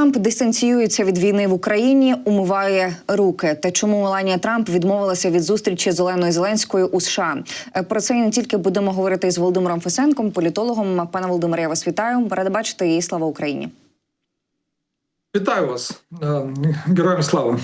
Трамп дистанціюється від війни в Україні, умиває руки. Та чому Меланія Трамп відмовилася від зустрічі з Оленою Зеленською у США? Е, Про це і не тільки будемо говорити з Володимиром Фесенком, політологом. Пане Володимире, я вас вітаю. Рада бачити і слава Україні. Вітаю вас, Е, героям слава.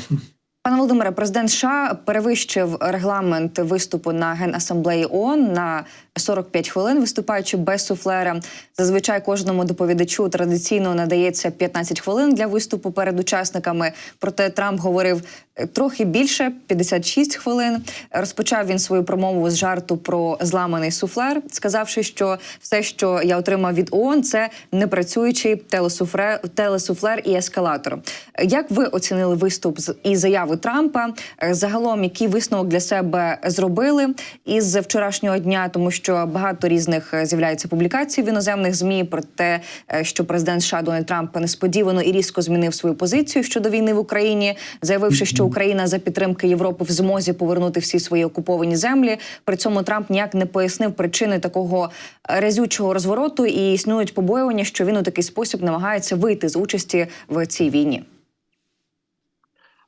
Пане Володимире, президент США перевищив регламент виступу на генасамблеї ООН на 45 хвилин, виступаючи без суфлера. Зазвичай кожному доповідачу традиційно надається 15 хвилин для виступу перед учасниками. Проте Трамп говорив е, трохи більше 56 хвилин. Розпочав він свою промову з жарту про зламаний суфлер, сказавши, що все, що я отримав від ООН, це непрацюючий телесуфлер, телесуфлер і ескалатор. Як ви оцінили виступ і заяви Трампа? Е, Загалом, який висновок для себе зробили із вчорашнього дня, тому що багато різних е, з'являється публікацій в іноземних змі про те, е, що президент США Дональд Трамп несподівано і різко змінив свою позицію щодо війни в Україні, заявивши, що Україна за підтримки Європи в змозі повернути всі свої окуповані землі. При цьому Трамп ніяк не пояснив причини такого разючого розвороту і існують побоювання, що він у такий спосіб намагається вийти з участі в цій війні.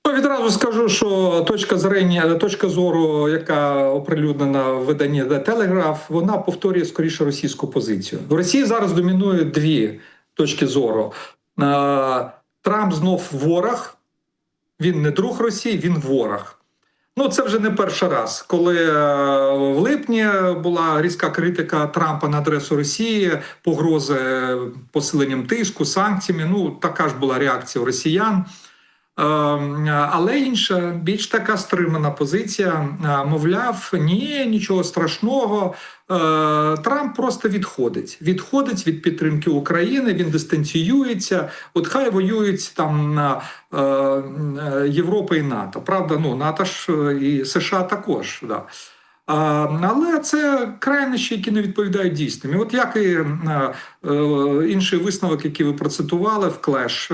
Ну, Відразу скажу, що точка зрення, точка зору, яка оприлюднена в виданні The Telegraph, вона повторює скоріше російську позицію. В Росії зараз домінує дві точки зору. Трамп знов ворог, він не друг Росії, він ворог. Ну, це вже не перший раз, коли е, в липні була різка критика Трампа на адресу Росії, погрози посиленням тиску, санкціями. Ну, така ж була реакція росіян. Е, Але інша, більш така стримана позиція. Е, Мовляв, ні, нічого страшного. Е, Трамп просто відходить. Відходить від підтримки України, він дистанціюється. От хай воюють там е, е, Європа і НАТО. Правда, ну НАТО ж і США також. Да. Але це крайнощі, які не відповідають дійсним. От як і інший висновок, який ви процитували в Клеш.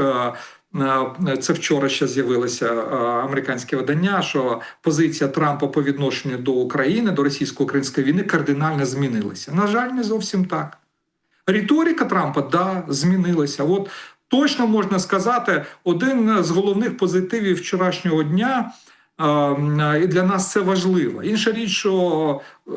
Це вчора ще з'явилося е, американське видання, що позиція Трампа по відношенню до України, до російсько-української війни кардинально змінилася. На жаль, не зовсім так. Риторика Трампа да, змінилася. От точно можна сказати, один з головних позитивів вчорашнього дня, і для нас це важливо. Інша річ, що е,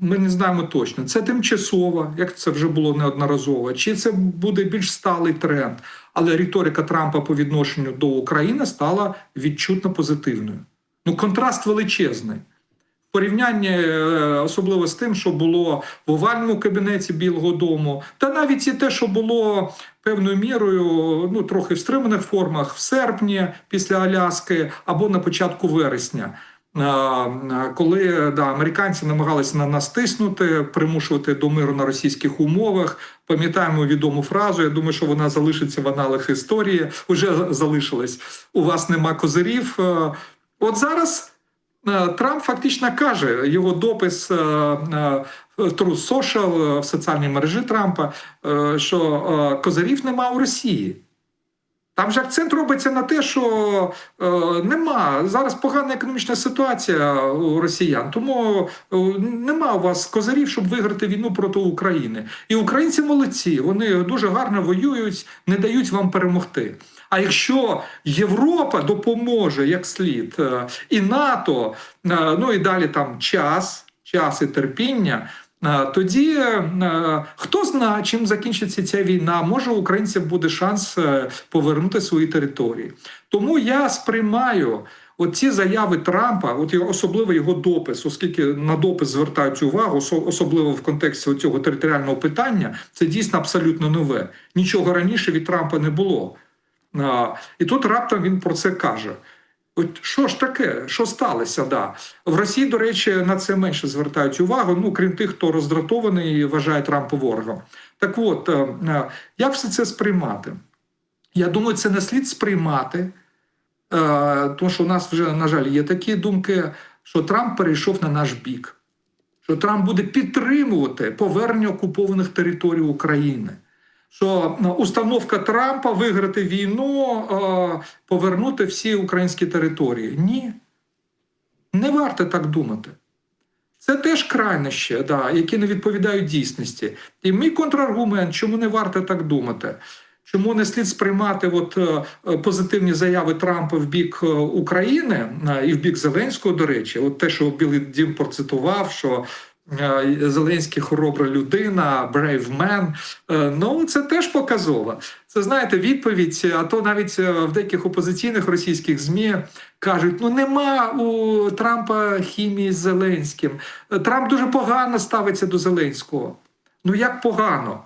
ми не знаємо точно, це тимчасово, як це вже було неодноразово, чи це буде більш сталий тренд. Але риторика Трампа по відношенню до України стала відчутно позитивною. Ну, контраст величезний. В порівнянні е, особливо з тим, що було в овальному кабінеті Білого Дому, та навіть і те, що було певною мірою, ну трохи в стриманих формах в серпні після Аляски або на початку вересня. Коли да, американці намагалися на нас тиснути, примушувати до миру на російських умовах, пам'ятаємо відому фразу. Я думаю, що вона залишиться в аналах історії. Уже залишилась. У вас нема козирів. От зараз Трамп фактично каже його допис Social, в соціальній мережі Трампа, що козирів нема у Росії. Там же акцент робиться на те, що е, нема зараз погана економічна ситуація у росіян, тому е, нема у вас козирів, щоб виграти війну проти України. І українці молодці, вони дуже гарно воюють, не дають вам перемогти. А якщо Європа допоможе як слід, е, і НАТО, е, ну і далі там час, час і терпіння. Е, Тоді е, хто знає, чим закінчиться ця війна, може у українців буде шанс е, повернути свої території. Тому я сприймаю от ці заяви Трампа, от особливо його допис, оскільки на допис звертають увагу, особливо в контексті цього територіального питання, це дійсно абсолютно нове. Нічого раніше від Трампа не було. І тут раптом він про це каже. От що ж таке, що сталося? Да. В Росії, до речі, на це менше звертають увагу, ну крім тих, хто роздратований і вважає Трампа ворогом. Так от, е, е, як все це сприймати? Я думаю, це не слід сприймати, е, тому що у нас вже, на жаль, є такі думки, що Трамп перейшов на наш бік, що Трамп буде підтримувати повернення окупованих територій України що е, установка Трампа виграти війну, е, повернути всі українські території. Ні. Не варто так думати. Це теж крайнощі, да, які не відповідають дійсності. І мій контраргумент, чому не варто так думати. Чому не слід сприймати от, е, позитивні заяви Трампа в бік України і в бік Зеленського, до речі, от те, що Білий Дім процитував, що Зеленський хоробра людина, brave man, е, ну це теж показово. Це знаєте, відповідь, а то навіть е, в деяких опозиційних російських ЗМІ кажуть: ну нема у Трампа хімії з Зеленським. Е, Трамп дуже погано ставиться до Зеленського. Ну як погано?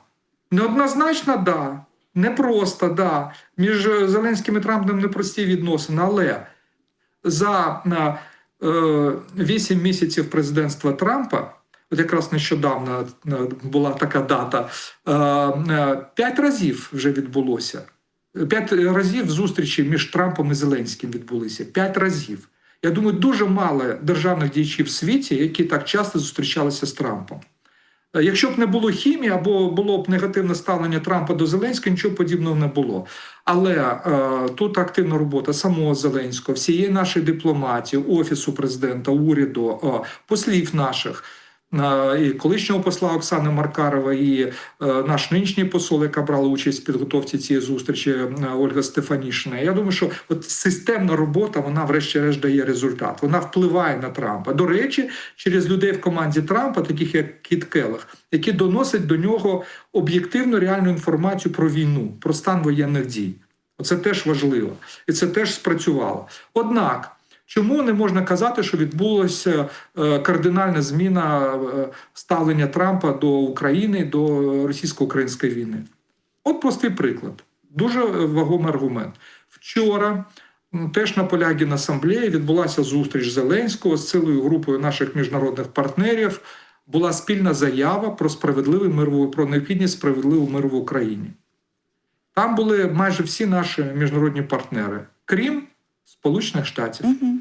Неоднозначно, да. Непросто, да. Між е, Зеленським і Трампом непрості відносини, але за е, 8 місяців президентства Трампа, от якраз нещодавно е, була така дата, е, е, п'ять разів вже відбулося. П'ять разів зустрічі між Трампом і Зеленським відбулися. П'ять разів. Я думаю, дуже мало державних діячів в світі, які так часто зустрічалися з Трампом. Якщо б не було хімії або було б негативне ставлення Трампа до Зеленського, нічого подібного не було. Але е, тут активна робота самого Зеленського, всієї нашої дипломатії, офісу президента, уряду, е, послів наших. І колишнього посла Оксани Маркарова, і е, наш нинішній посол, яка брала участь в підготовці цієї зустрічі, е, Ольга Стефанішина. Я думаю, що от системна робота, вона врешті-решт дає результат. Вона впливає на Трампа. До речі, через людей в команді Трампа, таких як Кіт Келлах, які доносять до нього об'єктивну реальну інформацію про війну, про стан воєнних дій. Це теж важливо, і це теж спрацювало. Однак, чому не можна казати, що відбулася е, кардинальна зміна е, ставлення Трампа до України, до російсько-української війни? От простий приклад, дуже вагомий аргумент. Вчора теж на полях Генасамблеї відбулася зустріч Зеленського з цілою групою наших міжнародних партнерів. Була спільна заява про справедливий мир про необхідність справедливого миру в Україні. Там були майже всі наші міжнародні партнери, крім Сполучених Штатів. Угу.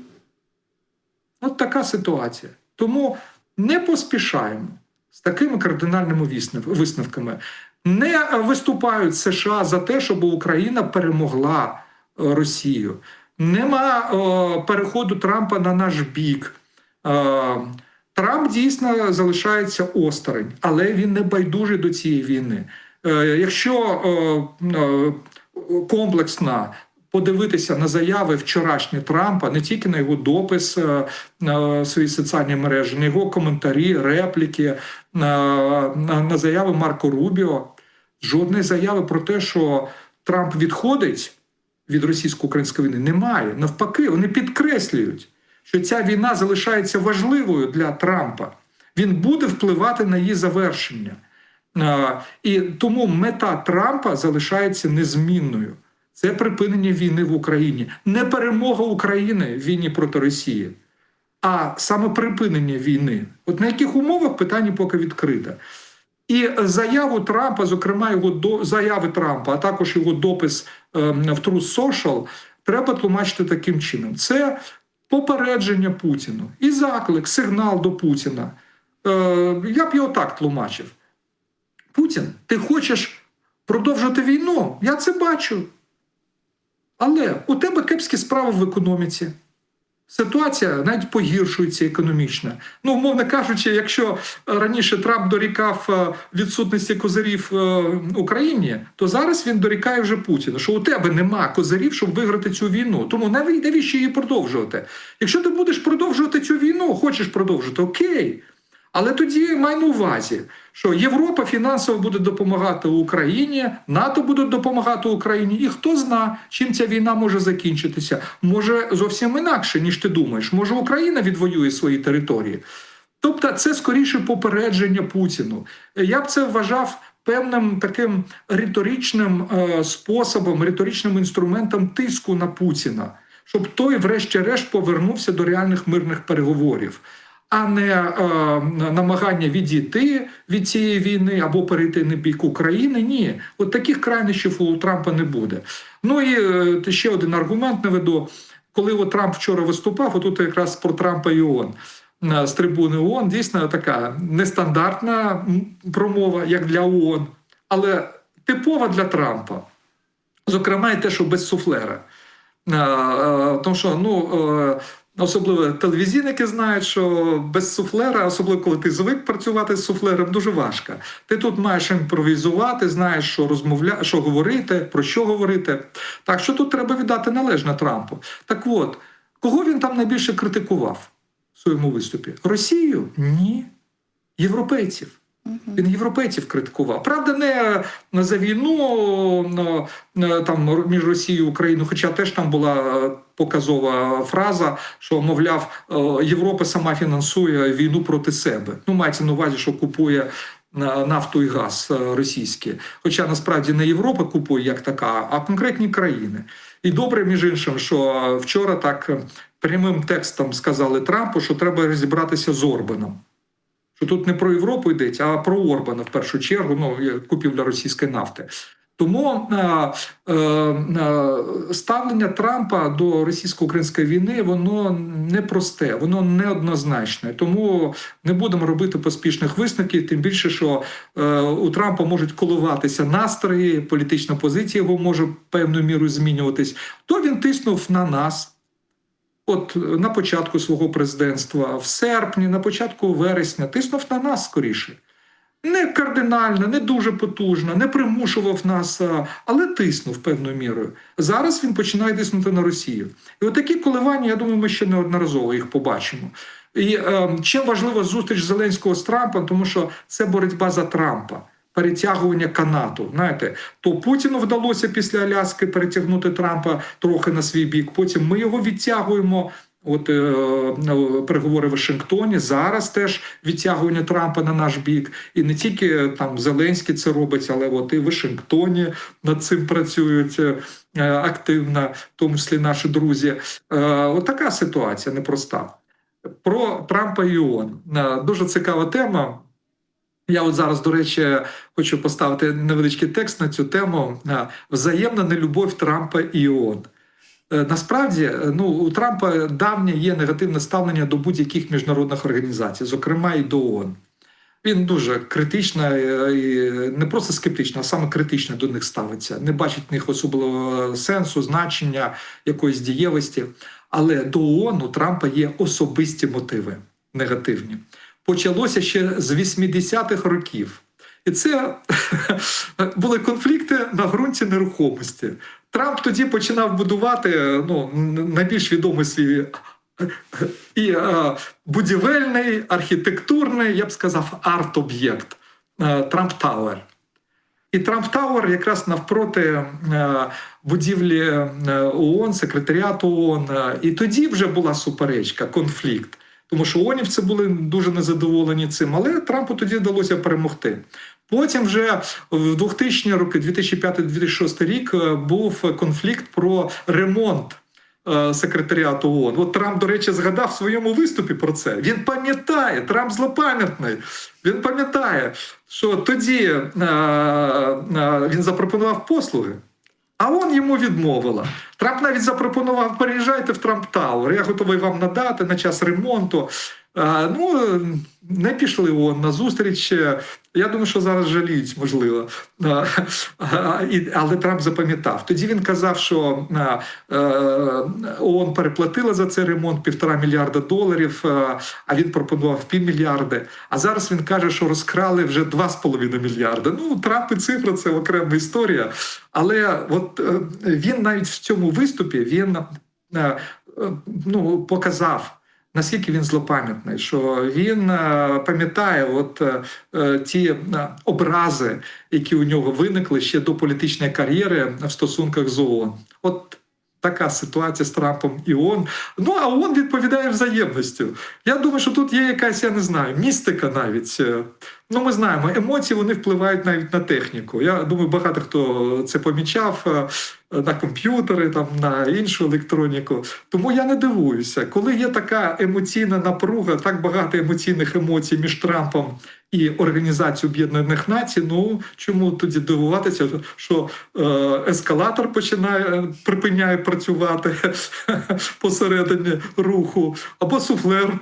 От така ситуація. Тому не поспішаємо з такими кардинальними висновками-. Не е, виступають США за те, щоб Україна перемогла е, Росію. Нема е, переходу Трампа на наш бік. Е, Трамп дійсно залишається осторонь, але він не байдужий до цієї війни. Е, Якщо е, е, комплексно подивитися на заяви вчорашні Трампа, не тільки на його допис е, на своїй соціальній мережі, на його коментарі, репліки, на, на, на заяви Марко Рубіо, жодної заяви про те, що Трамп відходить від російсько-української війни, немає. Навпаки, вони підкреслюють, що ця війна залишається важливою для Трампа. Він буде впливати на її завершення. І тому мета Трампа залишається незмінною. Це припинення війни в Україні, не перемога України в війні проти Росії, а саме припинення війни. От на яких умовах питання поки відкрите. І заяву Трампа, зокрема його до заяви Трампа, а також його допис ем, в Truth Social, треба тлумачити таким чином: це попередження Путіну і заклик, сигнал до Путіна. Е, я б його так тлумачив. Путін, ти хочеш продовжити війну? Я це бачу. Але у тебе кепські справи в економіці. Ситуація навіть погіршується економічно. Ну, умовно кажучи, якщо раніше Трамп дорікав е, відсутності козирів е, Україні, то зараз він дорікає вже Путіну, що у тебе нема козирів, щоб виграти цю війну. Тому наві- навіщо її продовжувати? Якщо ти будеш продовжувати цю війну, хочеш продовжити, окей. Але тоді май на увазі, що Європа фінансово буде допомагати Україні, НАТО буде допомагати Україні, і хто зна, чим ця війна може закінчитися. Може зовсім інакше, ніж ти думаєш. Може Україна відвоює свої території. Тобто, це скоріше попередження Путіну. Я б це вважав певним таким риторичним е, способом, риторичним інструментом тиску на Путіна, щоб той, врешті-решт, повернувся до реальних мирних переговорів. А не е, намагання відійти від цієї війни або перейти на бік України. Ні, от таких крайнощів у Трампа не буде. Ну і е, ще один аргумент наведу. Коли от Трамп вчора виступав, отут якраз про Трампа і ООН е, з трибуни ООН, дійсно така нестандартна промова, як для ООН, але типова для Трампа. Зокрема, і те, що без суфлера. Е, Тому що ну, Особливо телевізійники знають, що без суфлера, особливо коли ти звик працювати з суфлером, дуже важко. Ти тут маєш імпровізувати, знаєш, що розмовля... що говорити, про що говорити. Так що тут треба віддати належне Трампу. Так от, кого він там найбільше критикував в своєму виступі? Росію? Ні. Європейців. Він європейців критикував. Правда, не за війну там між Росією і Україною, хоча теж там була е, показова фраза, що мовляв, е, Європа сама фінансує війну проти себе. Ну, мається на увазі, що купує е, нафту і газ е, російський. Хоча насправді не Європа купує як така, а конкретні країни. І добре, між іншим, що вчора так е, прямим текстом сказали Трампу, що треба розібратися з Орбаном що тут не про Європу йдеться, а про Орбана в першу чергу, ну купівля російської нафти. Тому е, е, е, ставлення Трампа до російсько-української війни воно непросте, воно неоднозначне. Тому не будемо робити поспішних висновків. Тим більше, що е, у Трампа можуть коливатися настрої, політична позиція його може певною мірою змінюватись. То він тиснув на нас. От на початку свого президентства, в серпні, на початку вересня, тиснув на нас скоріше. Не кардинально, не дуже потужно, не примушував нас, але тиснув певною мірою. Зараз він починає тиснути на Росію. І от такі коливання, я думаю, ми ще неодноразово їх побачимо. І е, чим важлива зустріч Зеленського з Трампом, тому що це боротьба за Трампа. Перетягування канату, знаєте, то Путіну вдалося після Аляски перетягнути Трампа трохи на свій бік. Потім ми його відтягуємо. От е, переговори в Вашингтоні зараз теж відтягування Трампа на наш бік, і не тільки там Зеленський це робить, але от і в Вашингтоні над цим працюють е, активно, в тому числі наші друзі. Е, от така ситуація непроста. Про Трампа і ООН. Е, дуже цікава тема. Я от зараз, до речі, хочу поставити невеличкий текст на цю тему: е, взаємна нелюбов Трампа і ООН. Е, Насправді, е, ну у Трампа давнє є негативне ставлення до будь-яких міжнародних організацій, зокрема і до ООН. Він дуже критично і не просто скептично, а саме критично до них ставиться. Не бачить в них особливого сенсу, значення, якоїсь дієвості. Але до ООН у Трампа є особисті мотиви негативні. Почалося ще з 80-х років. І це були конфлікти на ґрунті нерухомості. Трамп тоді починав будувати ну, найбільш відомий свій і е, будівельний, архітектурний, я б сказав, арт-об'єкт е, Трамп Тауер. І Трамп Тауер якраз навпроти е, будівлі ООН, секретаріату ООН. І тоді вже була суперечка, конфлікт. Тому що ООНівці були дуже незадоволені цим, але Трампу тоді вдалося перемогти. Потім вже в 2000 роки, 2005-2006 рік, е, був конфлікт про ремонт е, секретаріату ООН. От Трамп, до речі, згадав в своєму виступі про це. Він пам'ятає, Трамп злопам'ятний. Він пам'ятає, що тоді е, е, він запропонував послуги. А он йому відмовила. Трамп навіть запропонував: переїжджайте в Трамп Тауер. Я готовий вам надати на час ремонту. А, ну, не пішли он на зустріч. Я думаю, що зараз жаліють, можливо. А, і, але Трамп запам'ятав. Тоді він казав, що е, ООН переплатила за цей ремонт півтора мільярда доларів, а, він пропонував півмільярди. А зараз він каже, що розкрали вже 2,5 мільярда. Ну, Трамп і цифра це окрема історія. Але от е, він навіть в цьому виступі він е, е, ну, показав. Наскільки він злопам'ятний, що він е, пам'ятає от е, е, ті образи, які у нього виникли ще до політичної кар'єри в стосунках з ООН. От така ситуація з Трампом і ООН. Ну а ООН відповідає взаємністю. Я думаю, що тут є якась, я не знаю, містика навіть. Ну, ми знаємо, емоції вони впливають навіть на техніку. Я думаю, багато хто це помічав е, на комп'ютери, там на іншу електроніку. Тому я не дивуюся, коли є така емоційна напруга, так багато емоційних емоцій між Трампом і Організацією Об'єднаних Націй. Ну чому тоді дивуватися, що е, ескалатор починає припиняє працювати посередині руху, або суфлер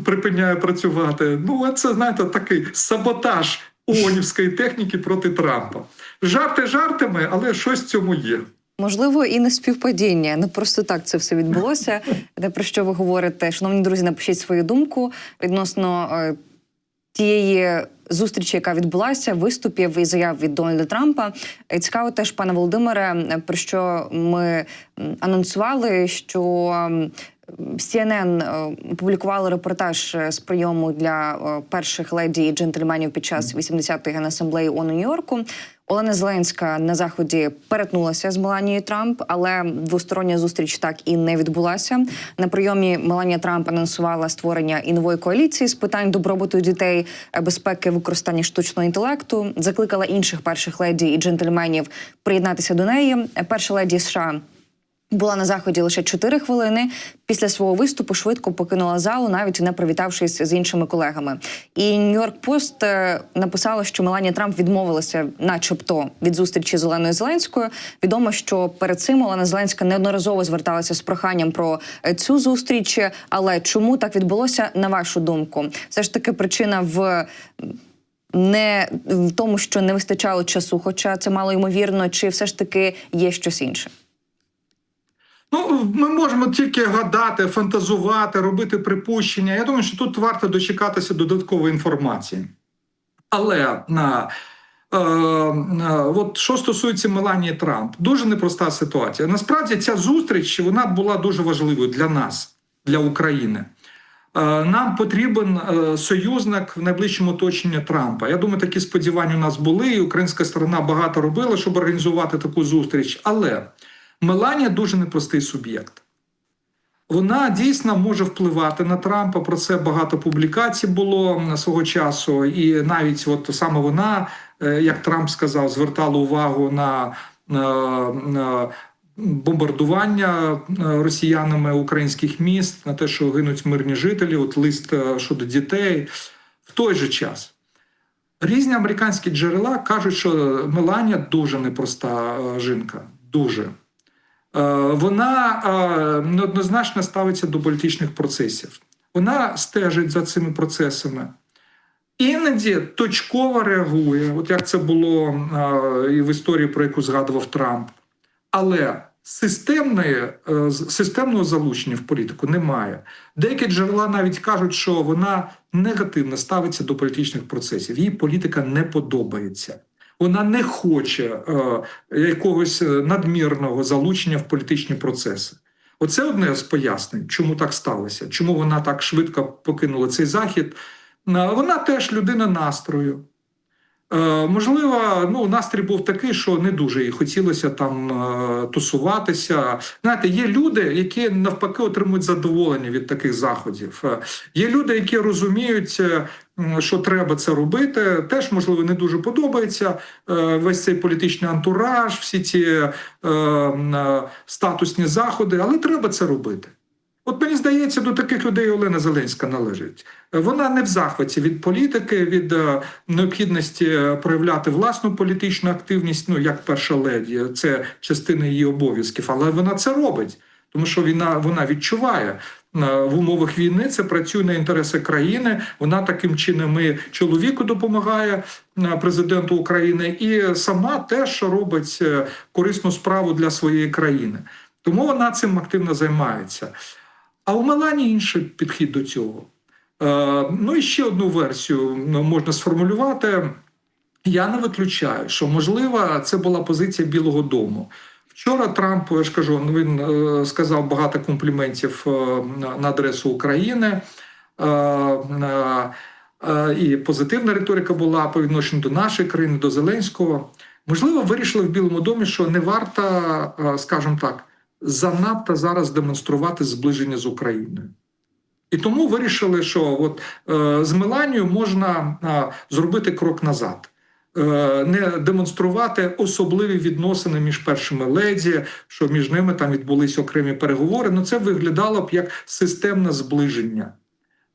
припиняє працювати. Ну, а це знаєте, такий саботаж ООНівської техніки проти Трампа. Жарти жартами, але щось в цьому є. Можливо, і не співпадіння. Не просто так це все відбулося. Те, про що ви говорите, шановні друзі, напишіть свою думку відносно е, тієї зустрічі, яка відбулася, виступів і заяв від Дональда Трампа. Цікаво теж, пане Володимире, про що ми анонсували, що CNN е, опублікували репортаж е, з прийому для е, перших леді і джентльменів під час 80-ї генасамблеї ООН у Нью-Йорку. Олена Зеленська на заході перетнулася з Меланією Трамп, але двостороння зустріч так і не відбулася. На прийомі Меланія Трамп анонсувала створення і нової коаліції з питань добробуту дітей, безпеки, використання штучного інтелекту. Закликала інших перших леді і джентльменів приєднатися до неї. Перша леді США була на заході лише 4 хвилини. Після свого виступу швидко покинула залу, навіть не привітавшись з іншими колегами. І Нью-Йорк Пост е, написало, що Меланія Трамп відмовилася, начебто, від зустрічі з Оленою Зеленською. Відомо, що перед цим Олена Зеленська неодноразово зверталася з проханням про е, цю зустріч. Але чому так відбулося, на вашу думку? Все ж таки причина в. Не в тому, що не вистачало часу, хоча це мало ймовірно, чи все ж таки є щось інше. Ну, ми можемо тільки гадати, фантазувати, робити припущення. Я думаю, що тут варто дочекатися додаткової інформації. Але на е, е, от що стосується Меланії Трамп, дуже непроста ситуація. Насправді ця зустріч вона була дуже важливою для нас, для України. Е, Нам потрібен е, союзник в найближчому оточенні Трампа. Я думаю, такі сподівання у нас були, і українська сторона багато робила, щоб організувати таку зустріч. Але Меланія дуже непростий суб'єкт. Вона дійсно може впливати на Трампа. Про це багато публікацій було на свого часу, і навіть от саме вона, е, як Трамп сказав, звертала увагу на, на, на бомбардування е, росіянами українських міст, на те, що гинуть мирні жителі, от лист е, щодо дітей. В той же час різні американські джерела кажуть, що Меланія дуже непроста е, жінка. Дуже. Е, Вона е, неоднозначно ставиться до політичних процесів. Вона стежить за цими процесами. Іноді точково реагує, от як це було е, і в історії, про яку згадував Трамп. Але системної, системного залучення в політику немає. Деякі джерела навіть кажуть, що вона негативно ставиться до політичних процесів. Їй політика не подобається. Вона не хоче е, якогось е, надмірного залучення в політичні процеси. Оце одне з пояснень, чому так сталося, чому вона так швидко покинула цей захід. Е, Вона теж людина настрою. Е, Можливо, ну настрій був такий, що не дуже їй хотілося там е, тусуватися. Знаєте, є люди, які навпаки отримують задоволення від таких заходів. Е, Є люди, які розуміють, що треба це робити. Теж можливо не дуже подобається весь цей політичний антураж, всі ці статусні заходи, але треба це робити. От мені здається, до таких людей Олена Зеленська належить. Вона не в захваті від політики, від е, необхідності е, проявляти власну політичну активність. Ну як перша леді, це частина її обов'язків, але вона це робить, тому що вона, вона відчуває. е, В умовах війни це працює на інтереси країни. Вона таким чином і чоловіку допомагає президенту України, і сама теж робить корисну справу для своєї країни. Тому вона цим активно займається. А у Мелані інший підхід до цього. Е, ну і ще одну версію ну, можна сформулювати. Я не виключаю, що можливо це була позиція Білого Дому. Вчора Трамп, я ж кажу, він е, сказав багато компліментів е, на, адресу України. І позитивна риторика була по відношенню до нашої країни, до Зеленського. Можливо, вирішили в Білому домі, що не варто, скажімо так, занадто зараз демонструвати зближення з Україною. І тому вирішили, що от е, з Меланією можна е, зробити крок назад, е, не демонструвати особливі відносини між першими леді, що між ними там відбулись окремі переговори. Ну це виглядало б як системне зближення.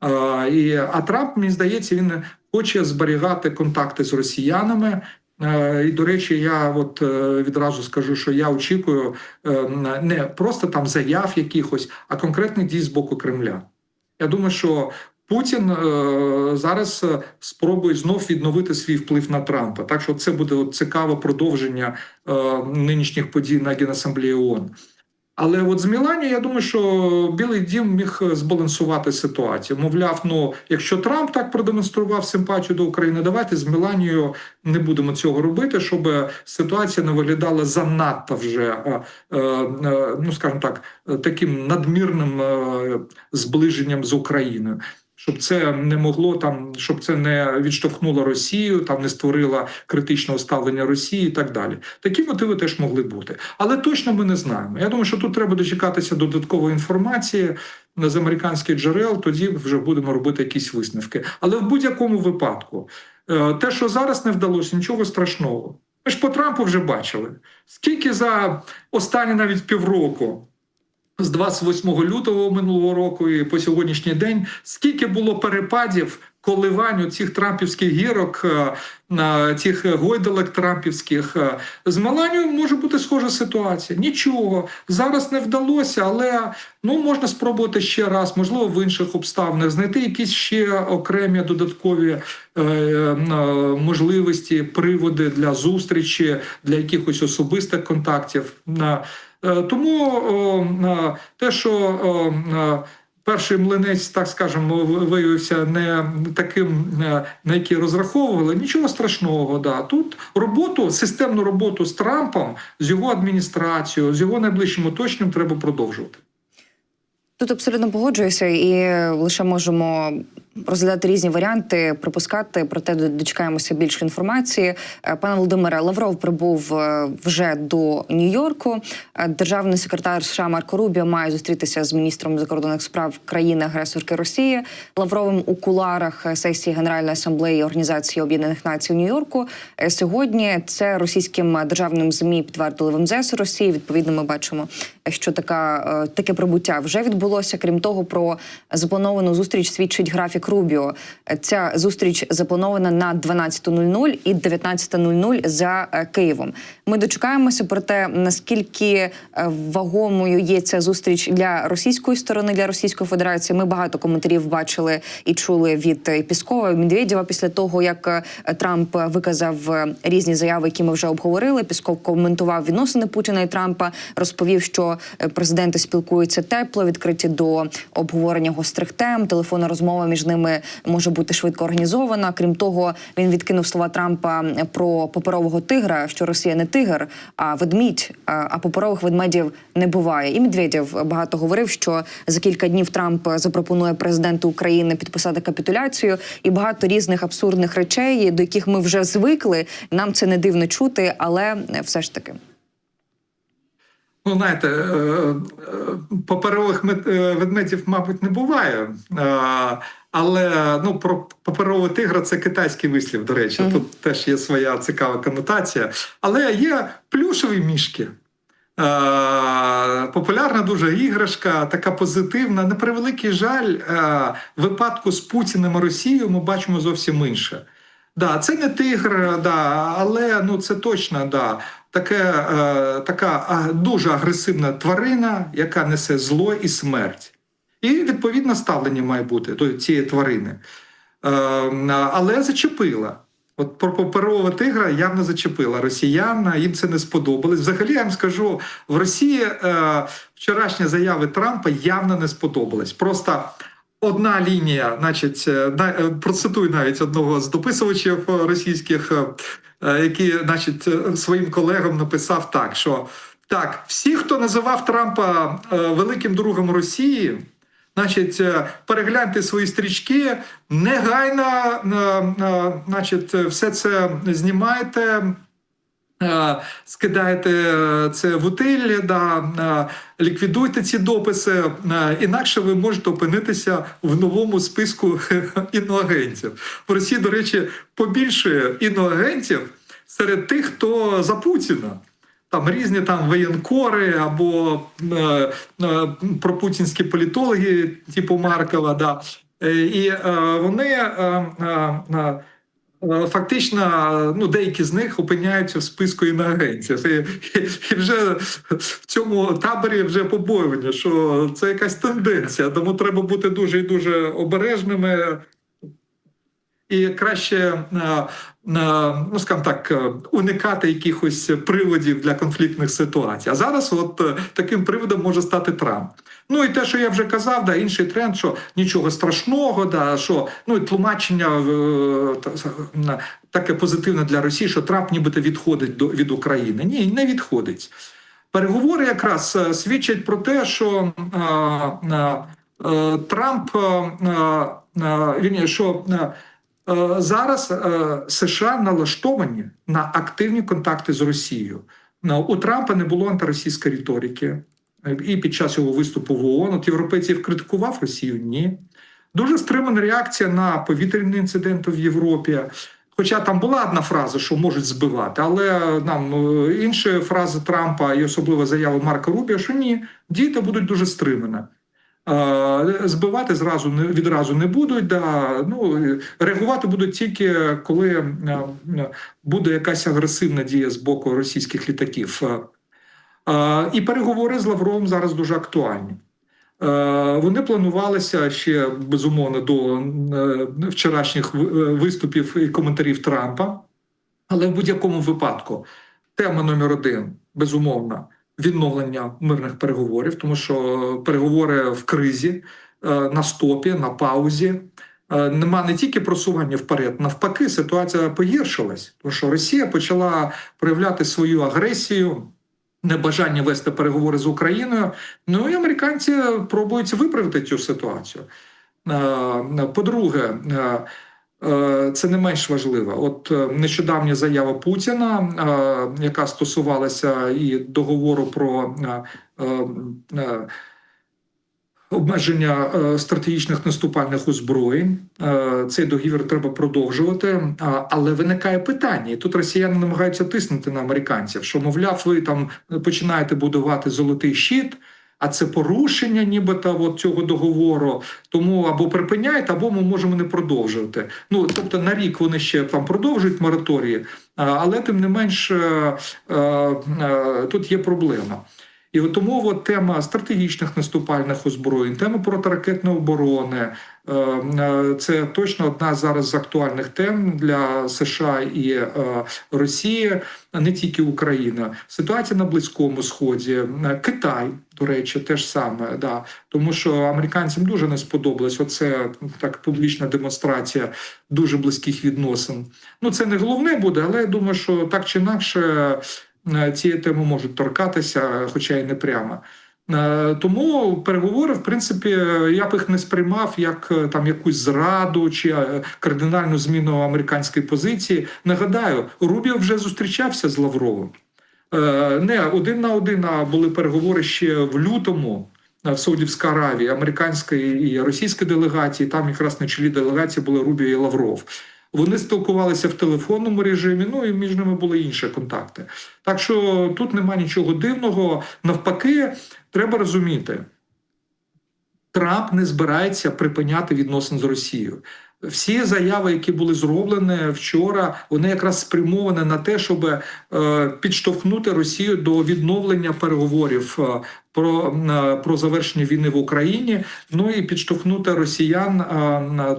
Е, і, а Трамп, мені здається, він хоче зберігати контакти з росіянами. Е, І, до речі, я от е, відразу скажу, що я очікую е, не просто там заяв якихось, а конкретних дій з боку Кремля. Я думаю, що Путін зараз спробує знов відновити свій вплив на Трампа. Так що це буде цікаве продовження нинішніх подій на Генасамблеї ООН. Але от з Мілані, я думаю, що Білий Дім міг збалансувати ситуацію. Мовляв, ну якщо Трамп так продемонстрував симпатію до України, давайте з Міланією не будемо цього робити, щоб ситуація не виглядала занадто вже, е, е, е, ну скажімо так, таким надмірним зближенням з Україною. Щоб це не могло там, щоб це не відштовхнуло Росію, там не створило критичного ставлення Росії і так далі. Такі мотиви теж могли бути, але точно ми не знаємо. Я думаю, що тут треба дочекатися додаткової інформації з американських джерел. Тоді вже будемо робити якісь висновки. Але в будь-якому випадку, е, те, що зараз не вдалося, нічого страшного. Ми ж по Трампу вже бачили, скільки за останні навіть півроку з 28 лютого минулого року і по сьогоднішній день, скільки було перепадів коливань у цих трампівських гірок, е, цих гойдалок трампівських. Е, З Меланією може бути схожа ситуація. Нічого зараз не вдалося, але ну можна спробувати ще раз, можливо, в інших обставинах знайти якісь ще окремі додаткові е, е, можливості, приводи для зустрічі, для якихось особистих контактів. Е, Тому е, те, що е, перший млинець, так скажемо, виявився не таким, на який розраховували, нічого страшного. Да. Тут роботу, системну роботу з Трампом, з його адміністрацією, з його найближчим оточенням треба продовжувати. Тут абсолютно погоджуюся, і лише можемо розглядати різні варіанти, припускати, проте дочекаємося більше інформації. Е, Пане Володимире, Лавров прибув е, вже до Нью-Йорку. Е, Державний секретар США Марко Рубіо має зустрітися з міністром закордонних справ країни-агресорки Росії Лавровим у куларах сесії Генеральної асамблеї Організації Об'єднаних Націй у Нью-Йорку. Сьогодні це російським державним змі підтвердили в МЗС Росії. Відповідно, ми бачимо, що така таке прибуття вже відбулося. Крім того, про заплановану зустріч свідчить графік Рубіо. Ця зустріч запланована на 12.00 і 19.00 за е, Києвом. Ми дочекаємося про те, наскільки е, вагомою є ця зустріч для російської сторони, для Російської Федерації. Ми багато коментарів бачили і чули від е, Піскова і Медведєва після того, як е, Трамп виказав різні заяви, які ми вже обговорили. Пісков коментував відносини Путіна і Трампа, розповів, що президенти спілкуються тепло, відкриті до обговорення гострих тем. Телефонна розмова між ними може бути швидко організована. Крім того, він відкинув слова Трампа про паперового тигра, що Росія не тигр, а ведмідь. А паперових ведмедів не буває. І Медведєв багато говорив, що за кілька днів Трамп запропонує президенту України підписати капітуляцію, і багато різних абсурдних речей, до яких ми вже звикли. Нам це не дивно чути, але все ж таки. Ну, знаєте, е, е, паперових е, ведмедів, мабуть, не буває. Е, Але ну, про паперового тигра це китайський вислів, до речі. Тут теж є своя цікава конотація. Але є плюшеві мішки. Е, Популярна дуже іграшка, така позитивна. На превеликий жаль, е, в випадку з Путіним і Росією ми бачимо зовсім інше. Да, це не тигр, да, але ну це точно да, таке, е, така дуже агресивна тварина, яка несе зло і смерть. І відповідне ставлення має бути до цієї тварини. Е, але зачепила. От про паперового тигра явно зачепила росіян, їм це не сподобалось. Взагалі, я вам скажу, в Росії е, вчорашні заяви Трампа явно не сподобались. Просто одна лінія, значить, е, на- е, процитую навіть одного з дописувачів е, російських, який, значить, своїм колегам написав так, що так, всі, хто називав Трампа великим другом Росії. Значить, е, перегляньте свої стрічки, негайно, е, е, значить, все це знімайте, е, скидаєте це в утиль, да, ліквідуйте ці дописи, інакше ви можете опинитися в новому списку іноагентів. В Росії, до речі, побільшує іноагентів серед тих, хто за Путіна. Там різні там воєнкори або е, е, пропутінські політологи, типу Маркова, да. Е, і е, вони е, е, е, Е, Фактично, ну деякі з них опиняються в списку іноагентів. І, і, і вже в цьому таборі вже побоювання, що це якась тенденція, тому треба бути дуже і дуже обережними. І краще, е, е, ну скажімо так, е, уникати якихось приводів для конфліктних ситуацій. А зараз, от таким приводом може стати Трамп. Ну і те, що я вже казав, да, інший тренд, що нічого страшного, да, що ну і тлумачення таке позитивне для Росії, що Трамп нібито відходить до від України. Ні, не відходить. Переговори якраз свідчать про те, що е, е, Трамп е, е, вірніше, що е, зараз е, США налаштовані на активні контакти з Росією. Ну, У Трампа не було антиросійської риторики. Е, І під час його виступу в ООН От європейців критикував Росію? Ні. Дуже стримана реакція на повітряні інциденти в Європі. Хоча там була одна фраза, що можуть збивати, але нам е, інші фрази Трампа і особливо заяви Марка Рубія, що ні, діти будуть дуже стримані. Збивати зразу не відразу не будуть. Да, ну реагувати будуть тільки коли е, е, буде якась агресивна дія з боку російських літаків. Е, І переговори з Лавровим зараз дуже актуальні. Вони планувалися ще безумовно до вчорашніх виступів і коментарів Трампа. Але в будь-якому випадку тема номер один безумовно відновлення мирних переговорів, тому що переговори в кризі е, на стопі, на паузі. Е, Нема не тільки просування вперед, навпаки, ситуація погіршилась, тому що Росія почала проявляти свою агресію, небажання вести переговори з Україною. Ну і американці пробують виправити цю ситуацію. Е, По-друге, це не менш важливо. От е, нещодавня заява Путіна, е, яка стосувалася і договору про е, е, е, обмеження е, стратегічних наступальних озброєнь. Е, Цей договір треба продовжувати. Але виникає питання, тут росіяни намагаються тиснути на американців, що мовляв, ви там починаєте будувати золотий щит. А це порушення, нібито от цього договору. Тому або припиняйте, або ми можемо не продовжувати. Ну тобто на рік вони ще там продовжують мораторії, але тим не менш е, е, е, тут є проблема. І тому от тема стратегічних наступальних озброєнь, тема протиракетної оборони це точно одна зараз з актуальних тем для США і Росії, а не тільки Україна. Ситуація на Близькому Сході, Китай, до речі, теж саме, да. тому що американцям дуже не сподобалось оце так публічна демонстрація дуже близьких відносин. Ну це не головне буде, але я думаю, що так чи інакше е, цієї теми можуть торкатися, хоча й не прямо. Е, Тому переговори, в принципі, я б їх не сприймав як е, там якусь зраду чи кардинальну зміну американської позиції. Нагадаю, Рубіо вже зустрічався з Лавровим. Е, Не один на один, а були переговори ще в лютому е, в Саудівській Аравії, американської і російської делегації. Там якраз на чолі делегації були Рубіо і Лавров. Вони спілкувалися в телефонному режимі, ну і між ними були інші контакти. Так що тут нема нічого дивного. Навпаки, треба розуміти, Трамп не збирається припиняти відносин з Росією. Всі заяви, які були зроблені вчора, вони якраз спрямовані на те, щоб е, підштовхнути Росію до відновлення переговорів е, про, е, про завершення війни в Україні, ну і підштовхнути росіян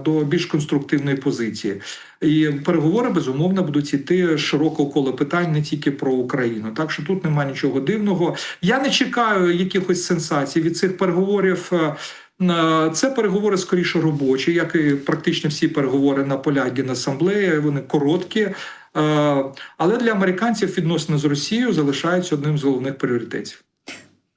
до більш конструктивної позиції. І переговори безумовно будуть іти широкого коло питань не тільки про Україну. Так що тут немає нічого дивного. Я не чекаю якихось сенсацій від цих переговорів. Е, Це переговори скоріше робочі, як і практично всі переговори на полях Генасамблеї. Вони короткі. Е, Але для американців відносини з Росією залишаються одним з головних пріоритетів.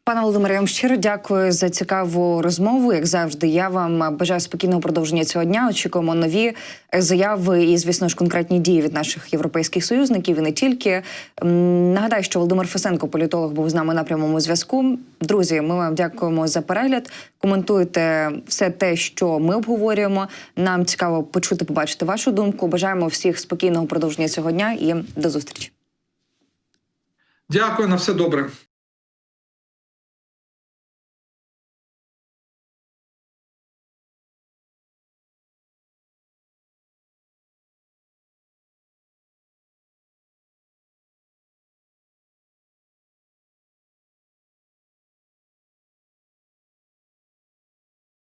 Пане Володимире, я вам щиро дякую за цікаву розмову. Як завжди, я вам бажаю спокійного продовження цього дня. Очікуємо нові е, заяви і, звісно ж, конкретні дії від наших європейських союзників і не тільки. Нагадаю, що Володимир Фесенко, політолог, був з нами на прямому зв'язку. Друзі, ми вам дякуємо за перегляд. Коментуйте все те, що ми обговорюємо. Нам цікаво почути, побачити вашу думку. Бажаємо всіх спокійного продовження цього дня і до зустрічі. Дякую на все добре.